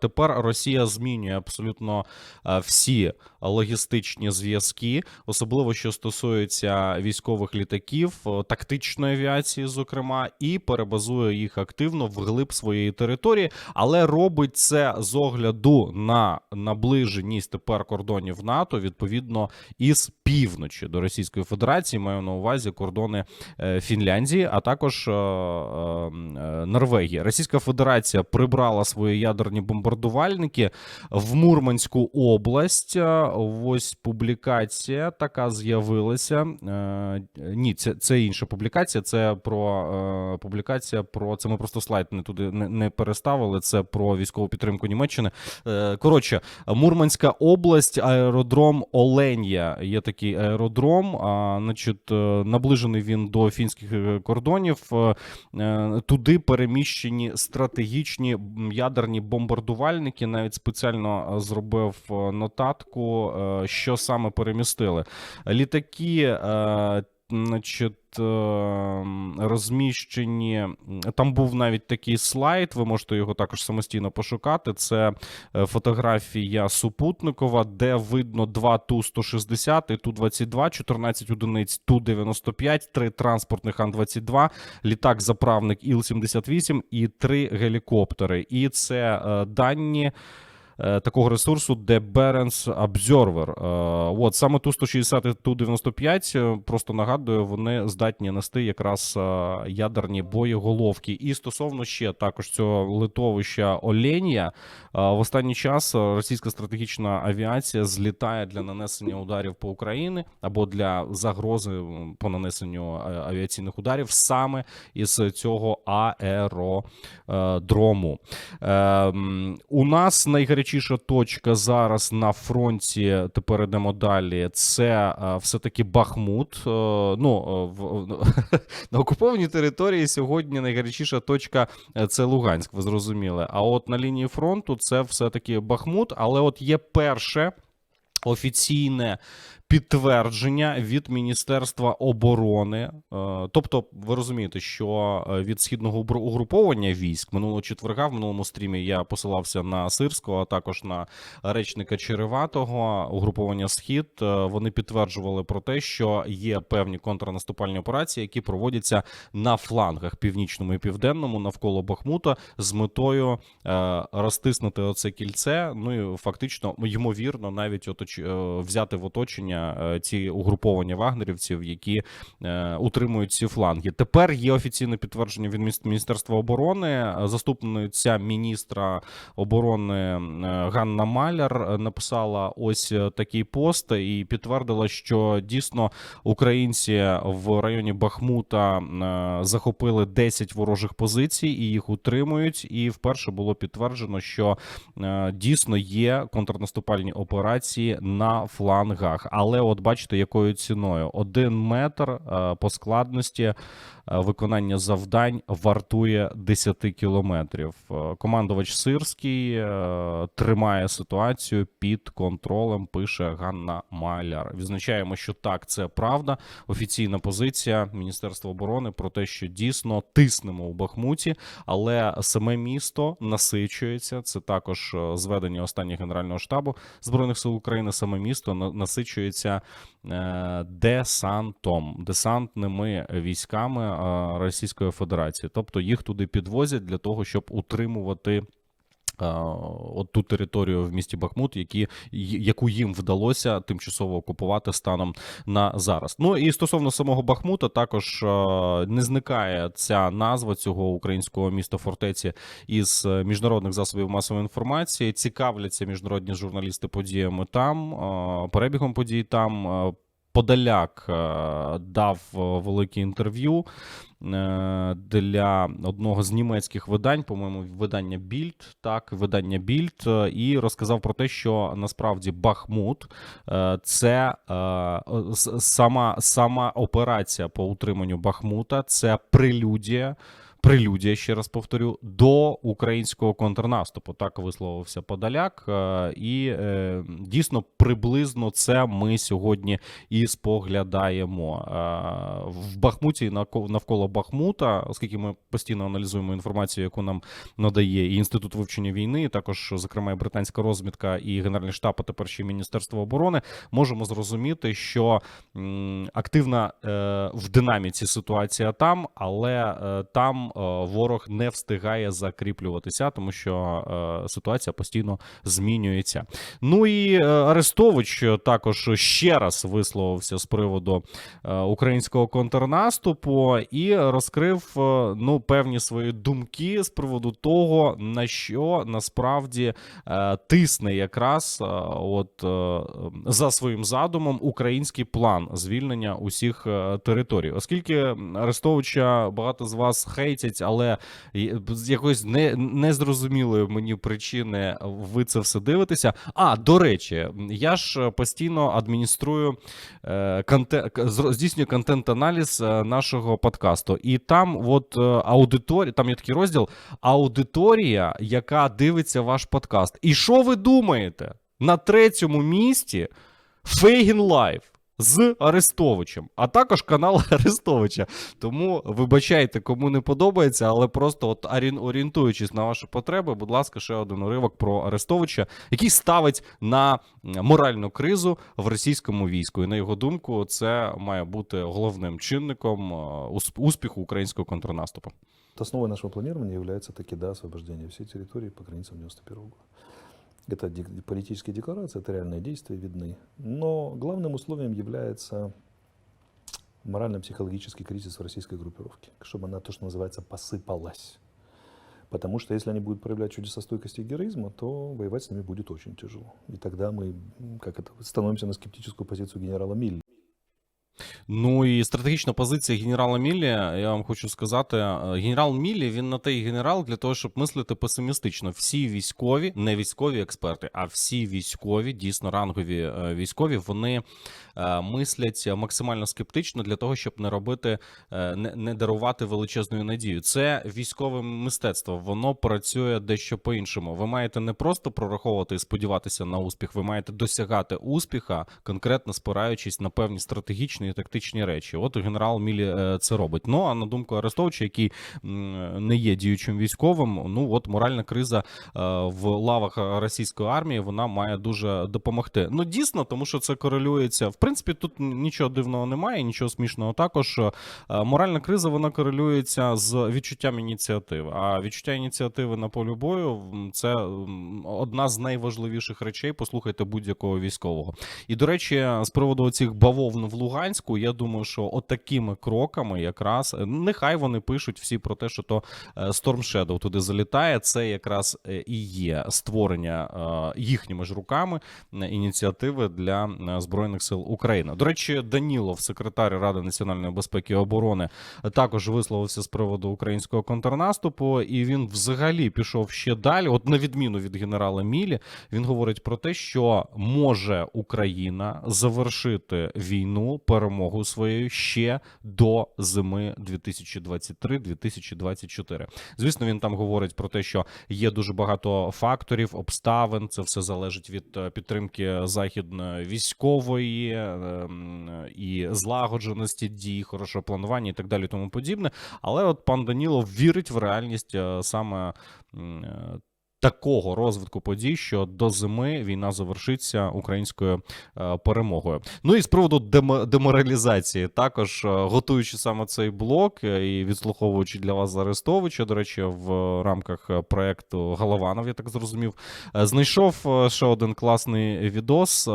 Тепер Росія змінює абсолютно е, всі логістичні зв'язки, особливо що стосується військових літаків, е, тактичної авіації, зокрема, і перебазує їх активно вглиб своєї території, але робить це з огляду на наближеність тепер кордонів НАТО, відповідно, із півночі до Російської Федерації. Маю на увазі кордони е, Фінляндії, а також Норвегії. Російська Федерація прибрала свої ядерні бомбардувальники в Мурманську область. Е, Ось публікація така з'явилася. Е, Ні, це, це інша публікація. Це про е, публікація про це. Ми просто слайд не туди не, не переставили. Це про військову підтримку Німеччини. Коротше, Мурманська область, аеродром Оленя. Є такий аеродром. А, значить, наближений він до фінських кордонів. Туди переміщені стратегічні ядерні бомбардувальники. Навіть спеціально е, зробив е, нотатку, е, що саме перемістили. Літаки. Значить, е, розміщені там був навіть такий слайд. Ви можете його також самостійно пошукати. Це е, фотографія супутникова, де видно два Ту-160 і Ту-22, 14 одиниць Ту-95, три транспортних Ан-22, літак-заправник Іл-78 і три гелікоптери. І це е, дані. Е, Такого ресурсу, де Barents Observer. Е, От саме ту 160 і ту 95, е, просто нагадую, вони здатні нести якраз ядерні боєголовки. І стосовно ще також цього литовища Оленія, в останній час російська стратегічна авіація злітає для нанесення ударів по Україні або для загрози по нанесенню авіаційних ударів саме із цього аеродрому. Ем, У нас найгарячіша точка зараз на фронті. Тепер йдемо далі. Це е, все-таки Бахмут. Е, Ну е, в на окупованій території сьогодні найгарячіша точка це Луганськ. Ви зрозуміли. А от на лінії фронту це все-таки Бахмут. Але от є перше офіційне підтвердження від Міністерства оборони. Е, Тобто, ви розумієте, що е, від східного угру- угруповання військ минулого четверга в минулому стрімі я посилався на Сирського, а також на речника Череватого угруповання Схід. Е, Вони підтверджували про те, що є певні контрнаступальні операції, які проводяться на флангах північному і південному навколо Бахмута з метою розтиснути оце кільце. Ну і фактично, ймовірно, навіть оточ... взяти в оточення е, ці угруповання вагнерівців, які е, утримують ці фланги. Тепер є офіційне підтвердження від мініс- Міністерства оборони. Заступниця міністра оборони е, Ганна Маляр написала ось такий пост і підтвердила, що дійсно українці в районі Бахмута захопили 10 ворожих позицій і їх утримують. І вперше було підтверджено, що дійсно є контрнаступальні операції на флангах. Але от бачите, якою ціною? Один метр е, по складності виконання завдань вартує 10 кілометрів. Е, Командувач Сирський е, тримає ситуацію під контролем. Пише Ганна Маляр. Відзначаємо, що так, це правда. Офіційна позиція Міністерства оборони про те, що дійсно тиснемо у Бахмуті, але саме місто насичується. Це також е, зведення останнього генерального штабу збройних сил України. Саме місто насичується е, десантом, десантними військами е, Російської Федерації. Тобто їх туди підвозять для того, щоб утримувати. От ту територію в місті Бахмут, які, яку їм вдалося тимчасово окупувати станом на зараз. Ну і стосовно самого Бахмута, також не зникає ця назва цього українського міста фортеці із міжнародних засобів масової інформації. Цікавляться міжнародні журналісти подіями там, перебігом подій там. Подаляк е, дав е, велике інтерв'ю е, для одного з німецьких видань, по-моєму, видання Більд, так, видання Більд, і розказав про те, що насправді Бахмут це сама, сама операція по утриманню Бахмута, це прелюдія. Прелюдія, ще раз повторю, до українського контрнаступу. Так висловився Подоляк. Е, І е, дійсно приблизно це ми сьогодні і споглядаємо. Е, В Бахмуті навко- навколо Бахмута, оскільки ми постійно аналізуємо інформацію, яку нам надає і інститут вивчення війни, і також, зокрема, і британська розвідка, і Генеральний штаб, а тепер ще Міністерство оборони, можемо зрозуміти, що активна в динаміці ситуація там, але там ворог не встигає закріплюватися, тому що е, ситуація постійно змінюється. Ну і е, Арестович також ще раз висловився з приводу е, українського контрнаступу і розкрив е, ну певні свої думки з приводу того, на що насправді е, тисне якраз е, от е, за своїм задумом український план звільнення усіх е, територій, оскільки Арестовича багато з вас хейтять, але з якоїсь не, незрозумілої мені причини ви це все дивитеся. А до речі, я ж постійно адмініструю е, конте, к- зро- здійснюю контент-аналіз е, нашого подкасту, і там, от е, аудиторія, там є такий розділ аудиторія, яка дивиться ваш подкаст. І що ви думаєте? На третьому місці Фейгін Лайв. З Арестовичем, а також канал Арестовича. Тому вибачайте, кому не подобається, але просто от орієн- орієнтуючись на ваші потреби, будь ласка, ще один уривок про Арестовича, який ставить на моральну кризу в російському війську. І на його думку, це має бути головним чинником е, успіху українського контрнаступу. Вот Основой нашего планирования является таки да, освобождение всей территории по границам 91 года. Это политические декларации, это реальные действия видны. Но главным условием является морально-психологический кризис в российской группировке, чтобы она, то, что называется, посыпалась. Потому что если они будут проявлять чудеса стойкости и героизма, то воевать с ними будет очень тяжело. И тогда мы, как это, становимся на скептическую позицию генерала Милли. Ну і стратегічна позиція генерала Міллі, я вам хочу сказати, е, генерал Міллі він на той генерал для того, щоб мислити песимістично. Всі військові, не військові експерти, а всі військові, дійсно рангові е, військові, вони е, мислять максимально скептично для того, щоб не робити, не, не дарувати величезну надію. Це військове мистецтво, воно працює дещо по-іншому. Ви маєте не просто прораховувати і сподіватися на успіх, ви маєте досягати успіха, конкретно спираючись на певні стратегічні і тактичні речі. От генерал Мілі е, це робить. Ну а на думку Арестовича, який не є діючим військовим, ну от моральна криза е, в лавах російської армії вона має дуже допомогти. Ну дійсно, тому що це корелюється. В принципі, тут нічого дивного немає, нічого смішного. Також Е, моральна криза вона корелюється з відчуттям ініціативи. А відчуття ініціативи на полі бою це одна з найважливіших речей. Послухайте будь-якого військового. І до речі, з приводу цих бавовн в Луганську, я думаю, що отакими кроками, якраз е, нехай вони пишуть всі про те, що то е, Storm Shadow туди залітає. Це якраз е, і є створення їхніми ж руками ініціативи для збройних сил України. До речі, Данілов, секретар Ради національної безпеки і оборони, також висловився з приводу українського контрнаступу, і він взагалі пішов ще далі. От на відміну від генерала Мілі, він говорить про те, що може Україна завершити війну перемогу своєю ще до зими 2023-2024. Звісно, він там говорить про те, що є дуже багато факторів, обставин. Це все залежить від е, підтримки західної військової е, і злагодженості дій, хорошого планування і так далі, тому подібне. Але от пан Данілов вірить в реальність е, саме. Такого розвитку подій, що до зими війна завершиться українською е, перемогою. Ну і з приводу демо- деморалізації, також е, готуючи саме цей блок е, і відслуховуючи для вас Арестовича, до речі, в рамках проекту Голованов, я так зрозумів, знайшов ще один класний відос.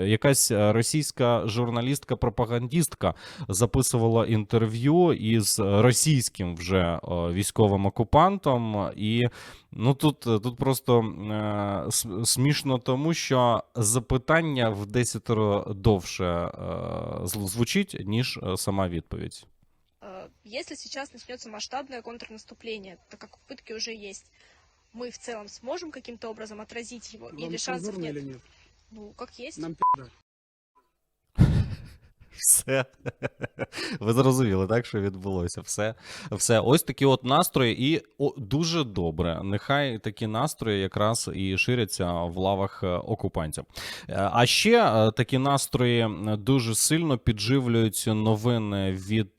Якась російська журналістка-пропагандістка записувала інтерв'ю із російським вже військовим окупантом, і ну тут, тут просто е, с- смішно, тому що запитання в десятеро довше е, зв- звучить, ніж е, сама відповідь. Э, Если сейчас начнется масштабное контрнаступление, так как попытки уже есть, мы в целом сможем каким-то образом отразить его Вам или шансов цензурно нет? или нет? Ну, как есть. Нам пи***. Все. Ви зрозуміли, так, що відбулося. Все. Все. Ось такі от настрої, і о, дуже добре. Нехай такі настрої якраз і ширяться в лавах е, окупантів. Е, А ще е, такі настрої дуже сильно підживлюють новини від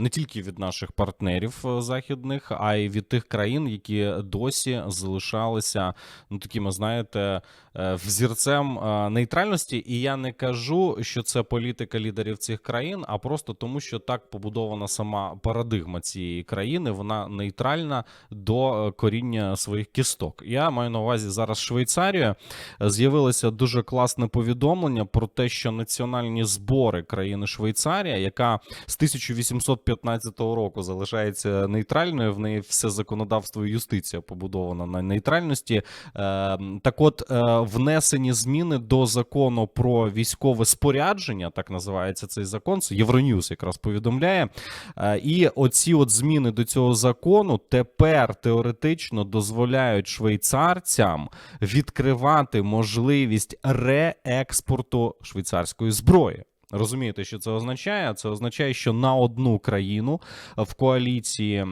не тільки від наших партнерів західних, а й від тих країн, які досі залишалися ну такими, знаєте, взірцем нейтральності. І я не кажу, що це політика лідерів цих країн, а просто тому, що так побудована сама парадигма цієї країни. Вона нейтральна до е, коріння своїх кісток. Я маю на увазі зараз Швейцарію. З'явилося дуже класне повідомлення про те, що національні збори країни Швейцарія, яка з 1815 року залишається нейтральною, в неї все законодавство і юстиція побудована на нейтральності. Е, Так, от е, внесені зміни до закону про військове спорядження, так називається цей закон. Це Євроньюз якраз повідомляє. Е, І оці от зміни до цього закону тепер теоретично дозволяють швейцарцям відкривати можливість реекспорту швейцарської зброї. Розумієте, що це означає? Це означає, що на одну країну в коаліції е,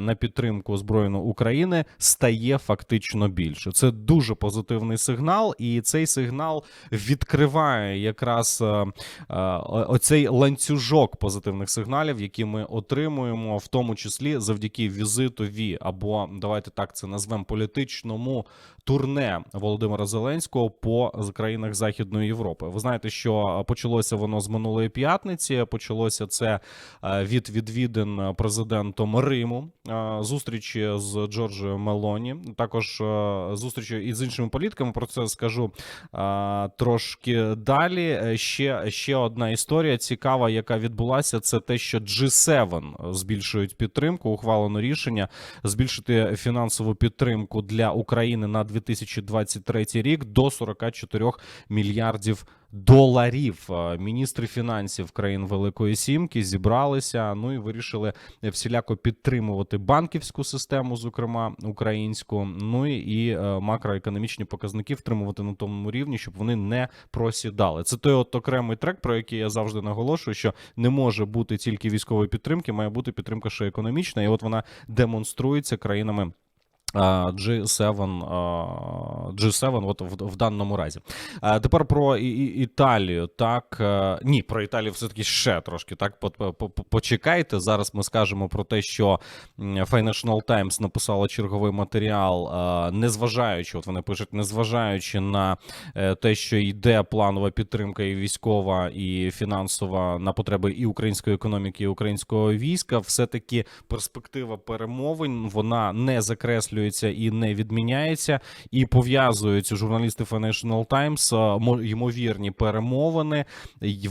на підтримку збройної України стає фактично більше. Це дуже позитивний сигнал, і цей сигнал відкриває якраз е, е, оцей ланцюжок позитивних сигналів, які ми отримуємо, в тому числі завдяки візитові, або давайте так це назвемо політичному турне Володимира Зеленського по країнах Західної Європи. Ви знаєте, що почалося воно з минулої п'ятниці. Почалося це е, від відвідин президентом Риму, е, зустрічі з Джорджією Мелоні, також е, зустрічі із іншими політиками. Про це скажу трошки далі. Ще, ще одна історія цікава, яка відбулася, це те, що G7 збільшують підтримку. Ухвалено рішення збільшити фінансову підтримку для України на 2023 рік до 44 мільярдів доларів. Е, Міністри фінансів країн Великої Сімки зібралися. Ну і вирішили всіляко підтримувати банківську систему, зокрема українську. Ну і- е, макроекономічні показники втримувати на тому рівні, щоб вони не просідали. Це той от окремий трек, про який я завжди наголошую, що не може бути тільки військової підтримки, має бути підтримка ще економічна, і от вона демонструється країнами. А, G7, а, G7 от в, в даному разі. Тепер про І- І- Італію. Так, е, ні, про Італію все-таки ще трошки. Так, по- по- по- почекайте. Зараз ми скажемо про те, що Financial Times написала черговий матеріал, е, незважаючи, от вони пишуть, незважаючи на е, те, що йде планова підтримка і військова, і фінансова на потреби і української економіки, і українського війська, все-таки перспектива перемовин вона не закреслюється і не відміняється, і пов'язують журналісти Financial Times е, мо- ймовірні перемовини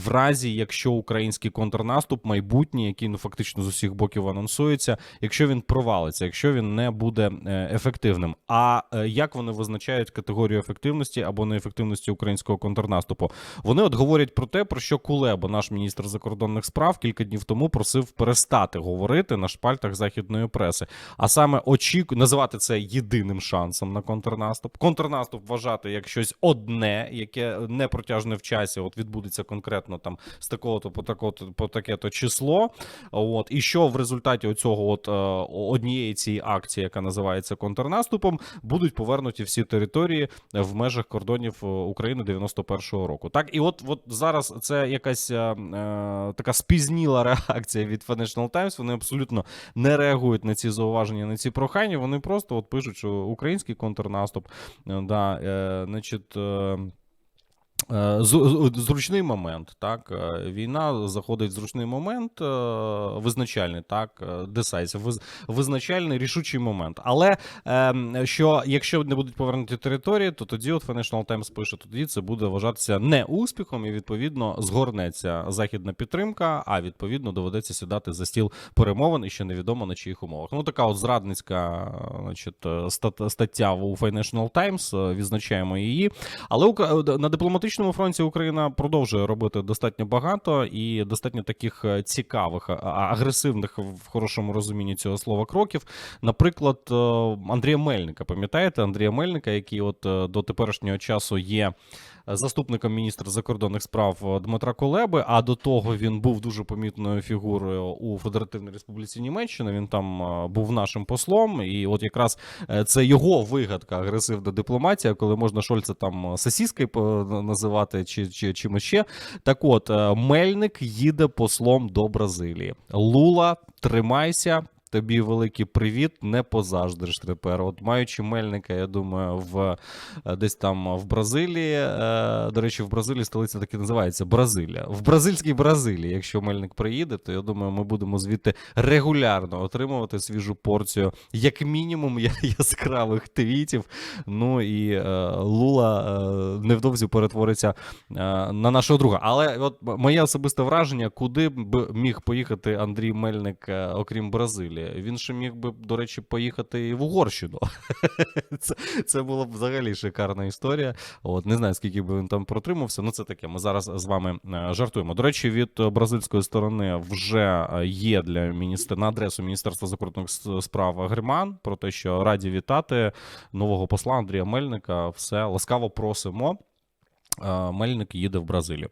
в разі, якщо український контрнаступ майбутній, який ну фактично з усіх боків анонсується, якщо він провалиться, якщо він не буде е, ефективним. А е, як вони визначають категорію ефективності або неефективності українського контрнаступу? Вони от говорять про те, про що Кулеба, наш міністр закордонних справ, кілька днів тому просив перестати говорити на шпальтах західної преси, а саме очіку називати це єдиним шансом на контрнаступ. Контрнаступ вважати як щось одне, яке не протяжне в часі. От відбудеться конкретно там з такого-то по такого-то по таке-то число. От і що в результаті оцього от е, однієї цієї акції, яка називається контрнаступом, будуть повернуті всі території в межах кордонів е, України 91-го року. Так, і от, от зараз це якась е, е, така спізніла реакція від Financial Times. Вони абсолютно не реагують на ці зауваження, на ці прохання. Вони просто от пишуть, що український контрнаступ, е, да, е, значить. Е, Зручний момент, так. е, Війна заходить в зручний момент, е, визначальний, так, е, визначальний рішучий момент. Але ем, що якщо не будуть повернуті території, то тоді от Financial Times пише, тоді це буде вважатися не успіхом, і відповідно згорнеться західна підтримка, а відповідно доведеться сідати за стіл перемовин, і ще невідомо на чиїх умовах. Ну така от зрадницька, значить, стаття у Financial Times, відзначаємо її. Але на дипломатичному дипломатичному фронті Україна продовжує робити достатньо багато і достатньо таких е, цікавих, агресивних в хорошому розумінні цього слова кроків. Наприклад, е, Андрія Мельника, пам'ятаєте, Андрія Мельника, який от е, до теперішнього часу є заступником міністра закордонних справ Дмитра Колеби. А до того він був дуже помітною фігурою у Федеративній Республіці Німеччина. Він там був нашим послом, і от якраз це його вигадка агресивна дипломатія, коли можна Шольца там сосіскою називати чи, чи чимось ще. Так от, е, Мельник їде послом до Бразилії. Лула, тримайся. Тобі великий привіт, не позаждеш тепер. От маючи мельника, я думаю, в е, десь там в Бразилії. е, До речі, в Бразилії столиця так і називається Бразилія. В бразильській Бразилії, якщо мельник приїде, то я думаю, ми будемо звідти регулярно отримувати свіжу порцію, як мінімум, яскравих твітів. Ну і е, Лула невдовзі перетвориться на нашого друга. Але от моє особисте враження, куди б міг поїхати Андрій Мельник, окрім Бразилії? Він ще міг би, до речі, поїхати в Угорщину. Це, це була б взагалі шикарна історія. От не знаю, скільки би він там протримався. Ну це таке. Ми зараз з вами е, жартуємо. До речі, від е, бразильської сторони вже е, є для міністра на адресу Міністерства закордонних справ Гриман про те, що раді вітати нового посла Андрія Мельника. Все ласкаво просимо. Мельник їде в Бразилію.